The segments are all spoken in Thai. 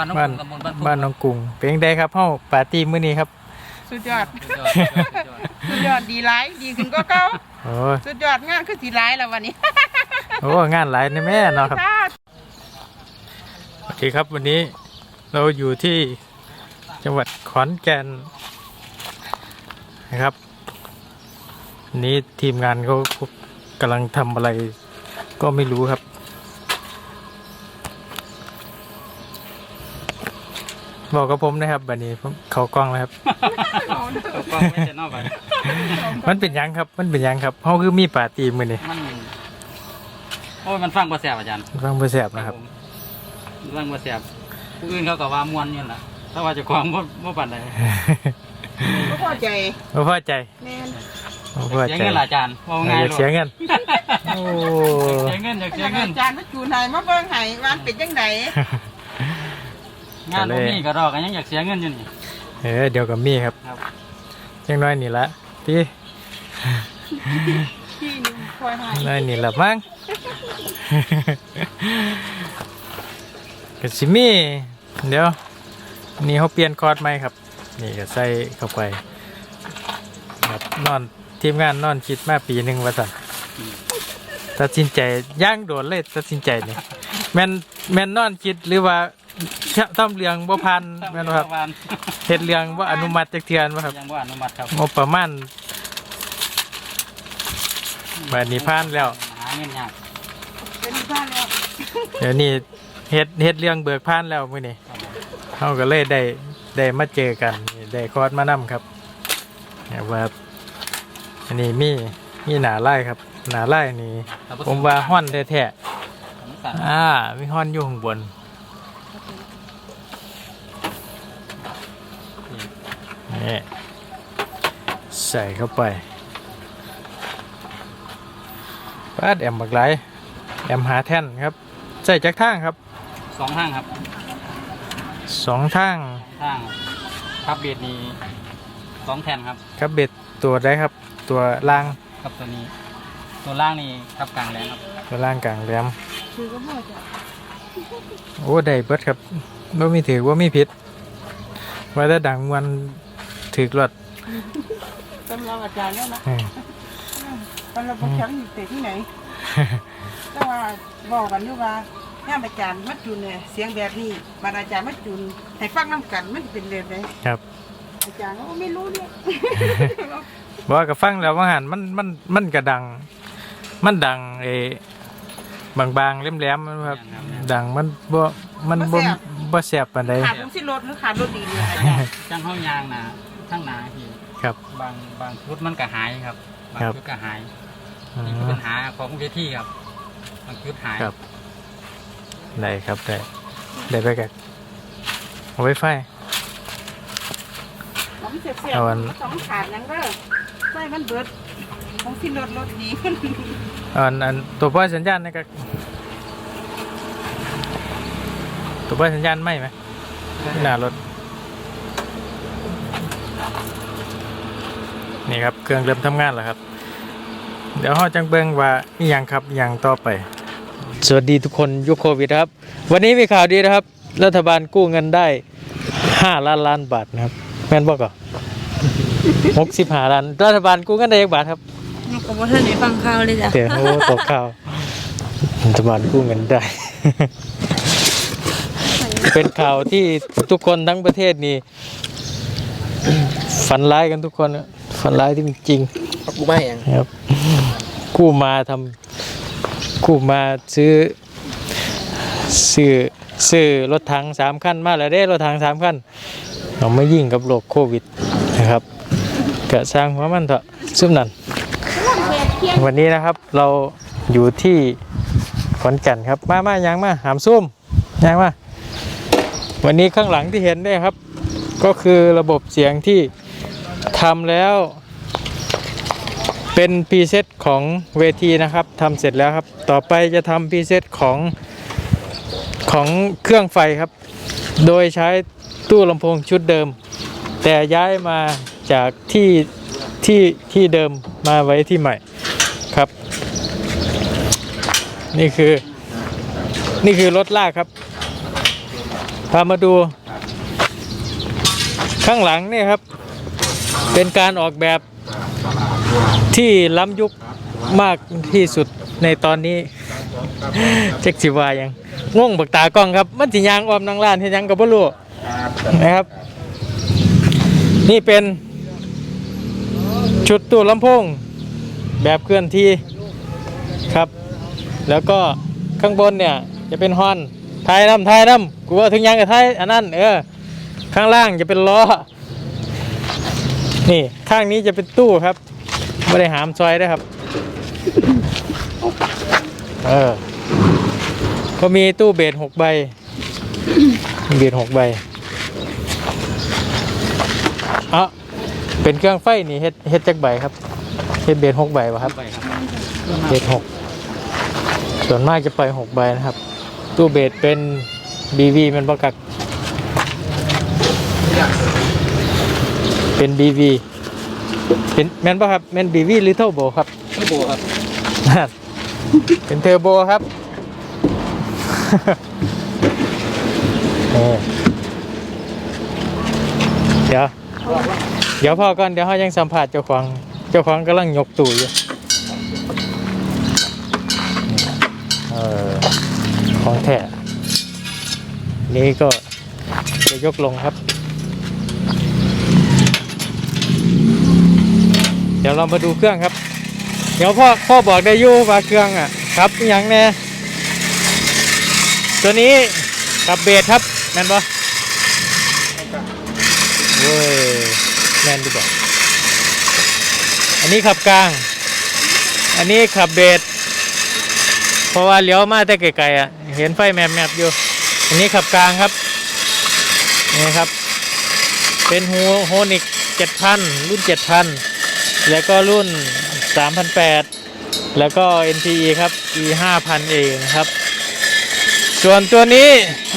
บ้านน้องบ้านตำบลบ้านทุ่งบ้านน้องกรุงเป็นยังไงครับเฮาปาร์ตี้มื้อนี้ครับสุดยอด สุดยอดสุดยอดสุดยอดสุดยอดดีหลายดีขึ้นก็เก่าโอ้สุดยอดงานคือสีร้ายแล้ววันนี้โอ้งานหลายนะแม่เนาะครับสวัสดีครับวันนี้เราอยู่ที่จังหวัดขอนแก่นนะครับวันนี้ทีมงานเขากำลังทำอะไรก็ไม่รู้ครับ บอกกับผมนะครับบันนี้ผมเขากล้องแล้วครับ เอากล้องไม่ใช่นอกไปมันเป็นหยังครับ มันเป็นหยังครับเขาคือมีปาร์ตี้มือนี่มันโอ้ยมันฟังบ่แสบอาจารย์ฟังเพื่อแสบนะครับ ผมมันฟังบ่แสบผู้อื่นเขาก็ว่ามวนอยู่ล่ะถ้าว่าเจะความบ่บ่ปานใดก็พอใจไม่พอใจแม่นไม่พอเสียใจเงินล่ะอาจารย์ว่าอง่ายยากเสียเงินโอ้ เสียเงินอยากเสียเงินอาจารย์มาจูนให้มาเบิ่งให้วามันเป็นจังได งานบ่มีก็ดอกก็ยังอยากเสียเงินอยู่นี่ เออเดี๋ยวกับมี่ครับครับ ยังน้อยนี่ละที่ที่หนึงคอยให้น้อยนี่ละมั้งกสิมีเดี๋ยวนี่เขาเปลี่ยนคอร์ดไหมครับ นี่ก็ใส่เข้าไปครับนอนทีมงานนอนคิดมาปีหนึ่งว่าสั่นตัดสินใจย่างโดดเลยตัดสินใจนี่แม่นแม่นนอนคิดหรือว่า ทำเรื่องบ่พันแม่นบ่ครับวันเฮ็ดเรื่องว่าอนุมัติจากเทือนบ่ครับยังบ่อนุมัติครับงบประมาณแบบนี้ผ่านแล้วหาเงินยากเป็นบ้านแล้วเดี๋ยวนี้เฮ็ดเฮ็ดเรื่องเบิกผ่านแล้วมื้อนี้ครับผมเฮาก็เลยได้ได้มาเจอกันนี่ได้คอร์สมานํครับเนี่ยว่าอันนี้มีมีหนาไล่ครับ หนาไล่นี่ผมว่าฮ้อนแท้ผมสั่นๆอ่ามีฮ้อนอยู่ข้างบน นี่ใส่เข้าไปปาดแอมบักไหลายแอมหาแท่นครับ ใส่จากทางครับสองห้างครับสองทางห้างครับเบียดนี้สองแผ่นครับครับเบ็ดตัวได้ครับ ตัวล่างกับตัวนี้ ตัวล่างนี่ครับกลางแรงครับตัวล่างกลางแหลมคือก็พอใจโอ้ได้เบิดครับว่ามีถือว่ามีผิดว่าถ้าดังมวัน ถือกรถสำหรับอาจารย์แล้วนะอืมสำหรับพวกฉันอยู่แต่ที่ไหนแต่ว่าบอกกันอยู่ว่าย่ามอาจารย์มาจูนเนี่ยเสียงแบบนี้บาดอาจารย์มาจูนให้ฟังน้ำกันมันจะเป็นเรื่องไดครับ อาจารย์ก็ไม่รู้เนี่ยบอกว่ากับฟังแล้วว่าหันมันมันมันกระดัง มันดังเออบางบางๆแหลมๆมันครับ ดังมันบ่มันบ่บ่แสบปานใดขาดลงสิรถหรือขาดรถดีเนี่ยอาจารย์จังห้องยางนะ ทั้งหนาพี่ครับ บางบางชุดมันก็หายครับบางครับ ชุดก็หายอืนี่คือมปัญหาของเวทีครับบางชุดหายครับได้ครับได้ได้ไปกันเอาไว้ไฟน้ำเสียบเสียบเอาอัน สองขาดยังเด้อใส่มันเบิดของสิรถรถดีขึ้นอันอันตัวป้ายสัญญาณนะครับตัวป้ายสัญญาณไหมไหมที่หน้ารถ นี่ครับเครื่องเริ่มทำงานแล้วครับ เดี๋ยวเราจังเบิ้งว่าอหยังครับอหยังต่อไป สวัสดีทุกคนยุคโควิดครับ วันนี้มีข่าวดีนะครับ รัฐบาลกู้เงินได้ 5 ล้านล้านบาทนะครับแม่นบอกก่อนหกสิบห้าล้านรัฐบาลกู้เงินได้ยักบาทครับก็บ่ทันได้ฟังข่าวเลยจ้ะเดี๋ยวโอ้ตกข่าวรัฐบาลกู้เงินได้ เป็นข่าวที่ทุกคนทั้งประเทศนี่ฝันร้ายกันทุกคนอะ ฝันร้ายที่จริงกูไม่ยังๆครับ กู้มาทำกู้มาซื้อซื้อซื้อรถถังสามคันมาแล้วได้รถถังสามคันเราไม่ยิ่งกับโรคโควิดนะครับกะสร้างหัวมันเถอะซุ่มนั่นวันนี้นะครับเราอยู่ที่ขอนแก่นครับ มามายังมาหามซุ่มยังมา วันนี้ข้างหลังที่เห็นเนี่ยครับ ก็คือระบบเสียงที่ ทำแล้ว เป็นพรีเซตของเวทีนะครับทำเสร็จแล้วครับ ต่อไปจะทำพรีเซตของของเครื่องไฟครับ โดยใช้ตู้ลำโพงชุดเดิม แต่ย้ายมาจากที่ที่ที่เดิมมาไว้ที่ใหม่ครับ นี่คือ นี่คือรถลากครับ พามาดู ข้างหลังเนี่ยครับ เป็นการออกแบบที่ล้ำยุคมากที่สุดในตอนนี้ เช็คสิวายังงงบักตากล้องครับ มันสิยางออมนางล้านเฮ็ดหยังกับบ่รู้นะครับ นี่เป็นชุดตู้ลำโพงแบบเคลื่อนที่ครับ แล้วก็ข้างบนเนี่ยจะเป็นฮอนไทยน้ำไทยน้ำกูว่าถึงยังกับไทยอันนั้นเออข้างล่างจะเป็นล้อ นี่ข้างนี้จะเป็นตู้ครับไม่ได้หามซอยด้ครับเออก็มีตู้เบสหกใบ เบสหกใบอะเป็นเครื่องไฟนี่เฮ็ดเฮ็ดจักใบครับเฮ็ดเบสหกใบวะครับไปครับเบสหกส่วนมากจะไปหกใบนะครับ ตู้เบสเป็น BV มันประกัก เป็น BV เป็นแมนปะครับแมน BV หรือเท่าโบครับไม่โบครับนั่นเป็นเทอร์โบครับนี่เดี๋ยว เดี๋ยวพ่อก่อน เดี๋ยวเขายังสัมผัสเจ้าของ เจ้าของกำลังยกตู้อยู่เออของแท้นี่ก็จะยกลงครับ เดี๋ยวเรามาดูเครื่องครับ เดี๋ยวพ่อพ่อบอกได้ยู่ว่าเครื่องอะ ครับอย่างแน่ตัวนี้กับเบสครับแม่นปะเว้ยแม่นดีบอกอันนี้ขับกลาง อันนี้ขับเบสเพราะว่าเลี้ยวมาแต่ไกลๆอะ เห็นไฟแมบๆอยู่ อันนี้ขับกลางครับนี่ครับ เป็นฮูโฮนิก7,000รุ่น7,000 แล้วก็รุ่น3,800แล้วก็ NTE ครับ E 5,000เองครับ ส่วนตัวนี้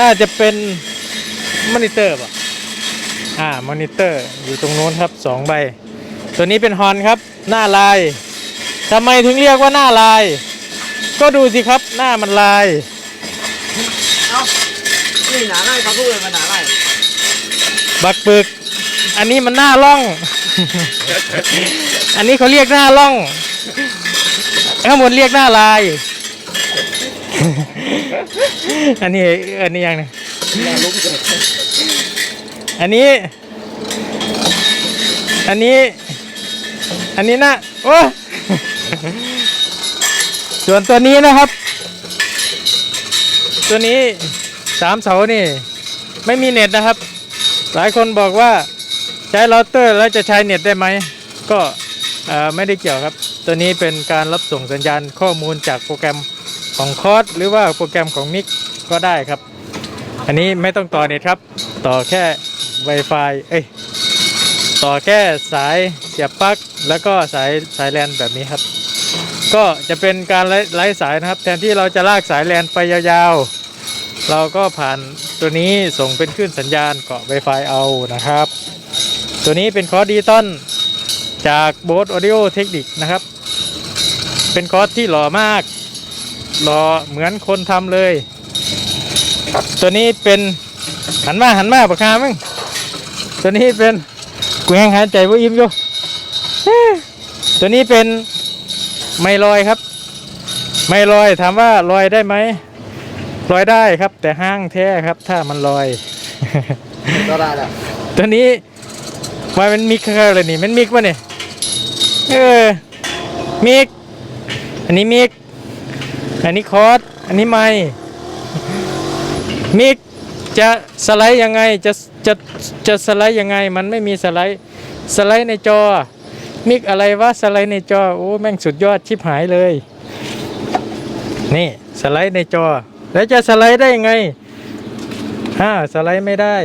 น่าจะเป็นมอนิเตอร์ป่ะอ่ามอนิเตอร์อยู่ตรงโน้นครับ 2 ใบ ตัวนี้เป็นฮอนครับ หน้าลายทำไมถึงเรียกว่าหน้าลาย ก็ดูสิครับหน้ามันลายนี่หนาไล่เขาพูดเลยมาหนาไล่บักปึก อันนี้มันหน้าล่อง อันนี้เขาเรียกหน้าล่อง ข้างบนเรียกหน้าลาย อันนี้อันนี้ยังไงอันนี้ อันนี้ อันนี้นะโอ้ส่วนตัวนี้นะครับ ตัวนี้สามเสานี่ ไม่มีเน็ตนะครับ หลายคนบอกว่า ใช้เราเตอร์แล้วจะใช้เน็ตได้ไหม ก็ไม่ได้เกี่ยวครับ ตัวนี้เป็นการรับส่งสัญญาณข้อมูลจากโปรแกรมของคอร์สหรือว่าโปรแกรมของมิกก็ได้ครับ อันนี้ไม่ต้องต่อเน็ตครับ ต่อแค่ Wi-Fi เอ้ยต่อแค่สายเสียบปลั๊กแล้วก็สายสายแลนแบบนี้ครับ ก็จะเป็นการไล่ไล่สายนะครับ แทนที่เราจะลากสายแลนไปยาวๆ เราก็ผ่านตัวนี้ส่งเป็นคลื่นสัญญาณเกาะ Wi-Fi เอานะครับ ตัวนี้เป็นคอร์สดิจิตอลจากโบส Audio Technic นะครับ เป็นคอร์สที่หล่อมาก หล่อเหมือนคนทำเลย ตัวนี้เป็นหันมาหันมาปากกามึงตัวนี้เป็นกูยังหายใจว่าอิ่มอยู่ตัวนี้เป็นไม่ลอยครับ ไม่ลอยถามว่าลอยได้ไหมลอยได้ครับ แต่ห้างแท้ครับ ถ้ามันลอยก็ได้แล้วตัวนี้ ว่ามันมิกอะไรนี่มันมิกวะเนี่ยเออมิกอันนี้มิกอันนี้คอร์สอันนี้ไมค์มิกจะสไลด์ยังไงจะจะจะสไลด์ยังไง มันไม่มีสไลด์สไลด์ในจอ มิกอะไรวะสไลด์ในจอโอ้แม่งสุดยอดชิบหายเลย นี่สไลด์ในจอ แล้วจะสไลด์ได้ยังไงฮ่าสไลด์ไม่ได้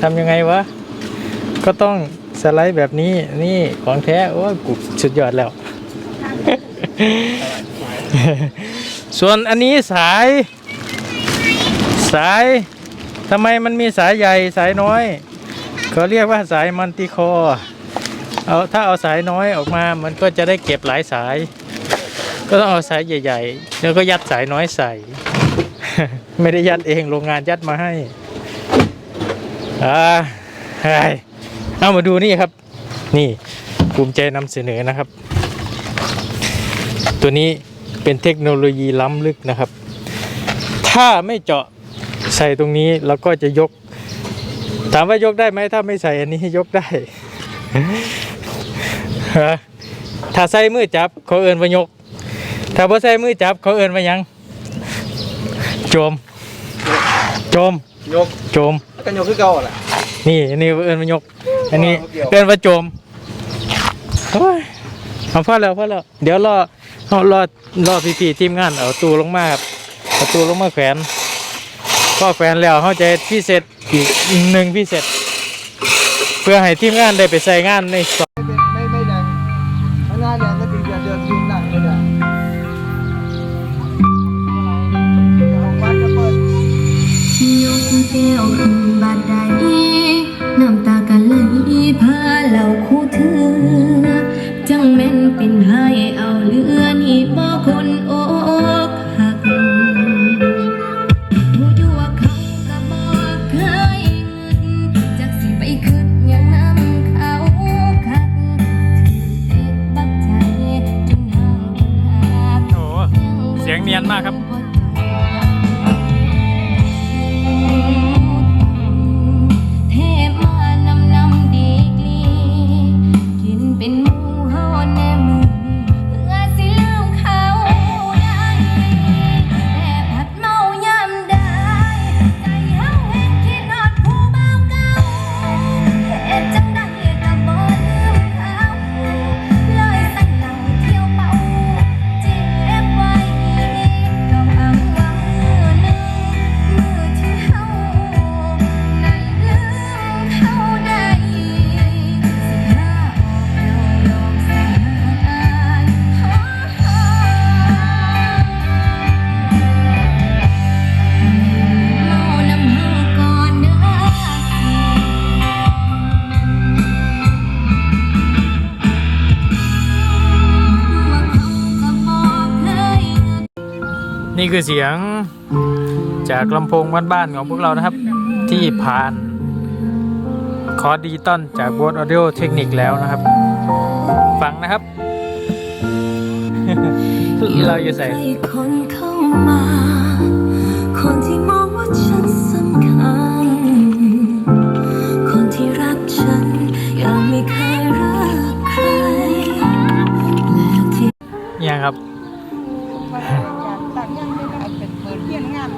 ทำยังไงวะ ก็ต้อง สไลด์แบบนี้นี่ของแท้โอ้ยกูสุดยอดแล้ว ส่วนอันนี้สาย สายทำไมมันมีสายใหญ่สายน้อยเขาเรียกว่าสายมัลติคอเอาถ้าเอาสายน้อยออกมามันก็จะได้เก็บหลายสาย ก็ต้องเอาสายใหญ่ ๆ แล้วก็ยัดสายน้อยใส่ ไม่ได้ยัดเองโรงงานยัดมาให้อ่า เฮ้ยเอามาดูนี่ครับ นี่ภูมิใจนำเสนอนะครับ ตัวนี้เป็นเทคโนโลยีล้ำลึกนะครับ ถ้าไม่เจาะใส่ตรงนี้เราก็จะยก ถามว่ายกได้ไหมถ้าไม่ใส่อันนี้ยกได้ฮะถ้าใส่มือจับเขาเอินว่ายก ถ้าบ่ใส่มือจับเขาเอินว่าหยัง โจม โจม ยก โจมกันยกคือเก่าแหละนี่อันนี้เอินว่ายก อันนี้เกี่ยวเอินว่าโจมโอ้ยเอาพอแล้วพอแล้วเดี๋ยวรอเอารอรอพี่ๆทีมงานเอาตู้ลงมาครับเอาตู้ลงมาแขวนพอแขวนแล้วเขาจะพิเศษอีกหนึ่งพิเศษ เพื่อให้ทีมงานได้ไปใส่งานใน นี่คือเสียงจากลำโพงบ้านๆของพวกเรานะครับ ที่ผ่านคอร์สดิจิตอลจากบ o อ a u ดิโอเทคนิคแล้วนะครับ ฟังนะครับ เราอยู่ใส่ให้คนเข้ามา คนที่มองว่าฉันสำคัญ คนที่รักฉันยังไม่เคยรักใคร และที่เนี่ยครับ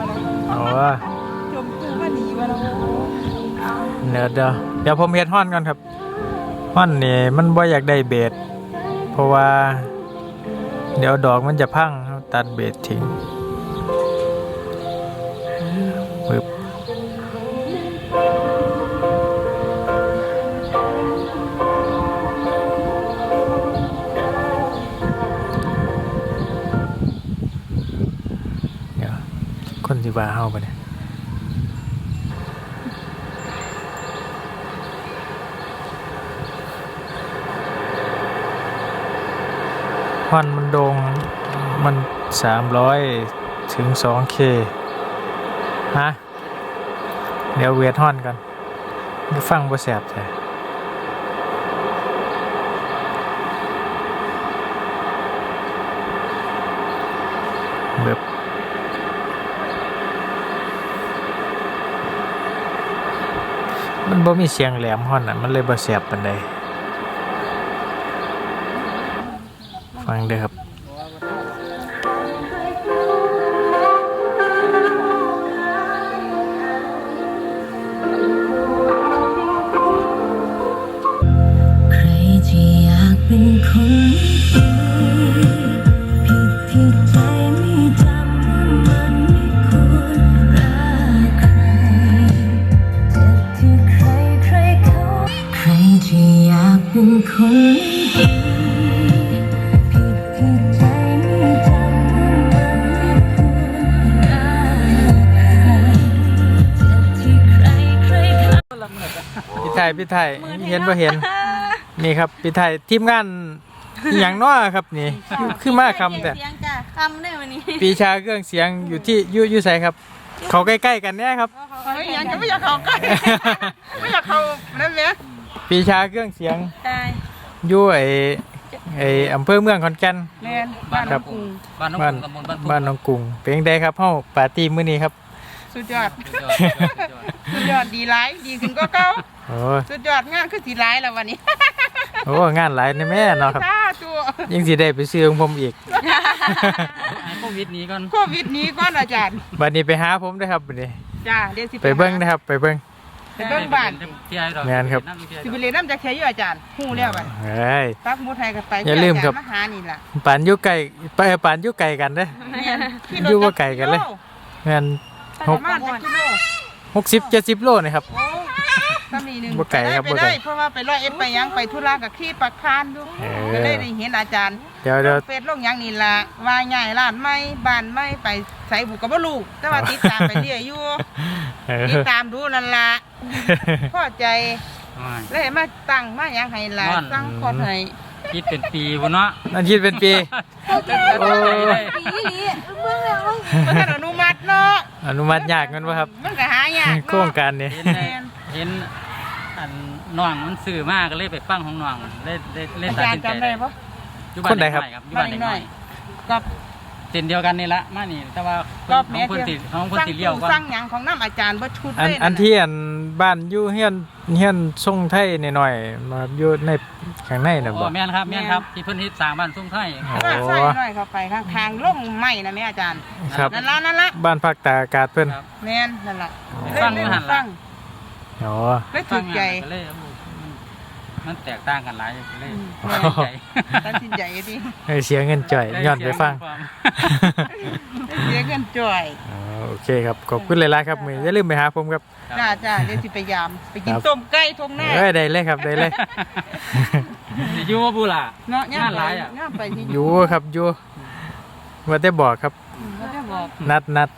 มาแล้วเอาจมตู้มาหนีมาแล้วเดี๋ยวเดี๋ยวเดี๋ยวผมเฮ็ดห้อนก่อนครับห้อนนี่มันบ่อยากได้เบ็ดเพราะว่า เดี๋ยวดอกมันจะพังตัดเบ็ดทิ้ง คนที่ว่าเฮาปะเนี่ยควันมันโดงมันสามร้อยถึงสองเคฮะ เดี๋ยวเวทฮอนกันฟังบ่แสบแต่ มันบ่มีเสียงแหลมฮอนอะมันเลยบ่แสบปานใดฟังเด้อครับ พี่ไทยพี่ไทยเห็นบ่เห็น นี่ครับพี่ไทยทีมงานอหย่างน้อครับนี่คือมาคำแต่ เสียงจ้ะคำได้วันนี้ปีชาเครื่องเสียงอยู่ที่อยูอยูไสครับ เขาใกล้ๆกันเนี่ยครับ เฮ้ยยังจะไม่อยากเข้าใกล้อยากเขานั่นแหละ ปีชาเครื่องเสียงได้อยู่ไอ้ไอ้อำเภอเมืองขอนแก่น แม่นบ้านครับกรุงบ้านน้องบ้านกรุงตำบลบ้านทุ่งบ้านน้องกรุงเป็นจังไดครับเฮาปาร์ตี้มื้อนี้ครับสุดยอด สุดยอดสุดยอดสุดยอดสุดยอดดีหลายดีขึ้นก็เก่าโอ้สุดยอดงานคือสิหลายแล้ววันนี้โอ้งานหลายในแม่เนาะครับ สาธุยังสิได้ไปซื้อของผมอีกให้โควิดหนี้ก่อน โควิดนี้ก่อนอาจารย์บัดนี้ไปหาผมเด้อครับบัดนี้ จ้าเดี๋ยวสิไปเบิ่งนะครับ ไปเบิ่ง ไปเบิ่งบ้านที่ไอ้ดอกแม่นครับ สิไปเรียนน้ำจากใช้อยู่อาจารย์ฮู้แล้วบัดเฮ้ยปักหมุดให้กันไปอย่าลืมครับ มาหานี่ล่ะปานอยู่ไกลไปปานอยู่ไกลกันเด้อ อยู่บ่ไกลกันเลย แม่นประมาณจักกิโล60 70โลนี่ครับ โอ้ก็มีหนึ่งบ่ไกลครับไปบ่ไกลได้เพราะว่าไปร้อยเอ็ดไปหยังไปธุระกับขี้ปักคานดูเอก็อเลยได้เห็นอาจารย์ เดี๋ยวเดี๋ยวเฟซลงหยังนี่ล่ะว่าใหญ่ร้านไม่บ้านไม่ไปใส่บุกกับบ่ลูกแต่ว่าติดตามไปเรื่อยอยู่เออ ติดตามดูนั่นล่ะพอใจเลยมาตั้งมาหยังให้ล่ะม่อนตั้งคอนให้คิดเป็นปีพุ่นเนาะนั่นคิดเป็นปี โอ้ อีหลีเมืองแล้วบ่ทันอนุมัติเนาะอนุมัติยากแมันบ่ครับ มันก็หายากโครงเนาะการนี้ เห็นในเห็นอันน้องมันสื่อมากก็เลยไปฟังของน้องเลยเลยเลยอาตัดจารสิย์นใจจำได้ปะ อยู่บ้านคนใดเด็กครับน้อยครับอยู่บ้าบ้านนเด็เด็กกน้น้ออยยกับเส้นเดียวกันนี่ละมานี่แต่ว่าก็ขแม่องคนเที่ติยวของคนสั่งติเลี้ยวตู้ก่อนสั่งหยังของน้ำอาจารย์บ่ชุดอันเลยอันที่อันบ้านอยู่เฮียนเฮียนทรงไทยหน่อยๆมาอยู่ในข้างในน่ะบ่โอ้แม่นครับแม่นครับที่เพิ่นเฮ็ดสร้างบ้านทุ่งไทยอ๋อก็ใส่หน่อยเข้าไปข้างทางล่งไม้นะแม่อาจารย์ครับ นั่นละนั่นละบ้านภาคตากอากาศเพิ่น ครับ แม่นนั่นละฟังอยู่หั่นล่ะ ฟังอ๋อ ได้ฟัถูงกงาใจนก็เลย มันแตกต่างกันหลายเลยอืมตัดสินใจตัดสินใจดิให้เสียเงินจ่อยย้อนไปฟังเสียเงินจ่อยอ๋อโอเคครับขอบคุณหลายๆครับมืออย่าลืมไปหาผมครับจ้าจ้าเดี๋ยวสิไปยามไปกินครับต้มไก่ทงหน้าเอ้ยได้เลยครับได้เลยสิอยู่ว่าบุล่ะเนาะย่ามงานหลายอะย่ามไปที่อยู่ครับอยู่ว่าแต่บอกครับอืมเขาจะบอกนัดนัด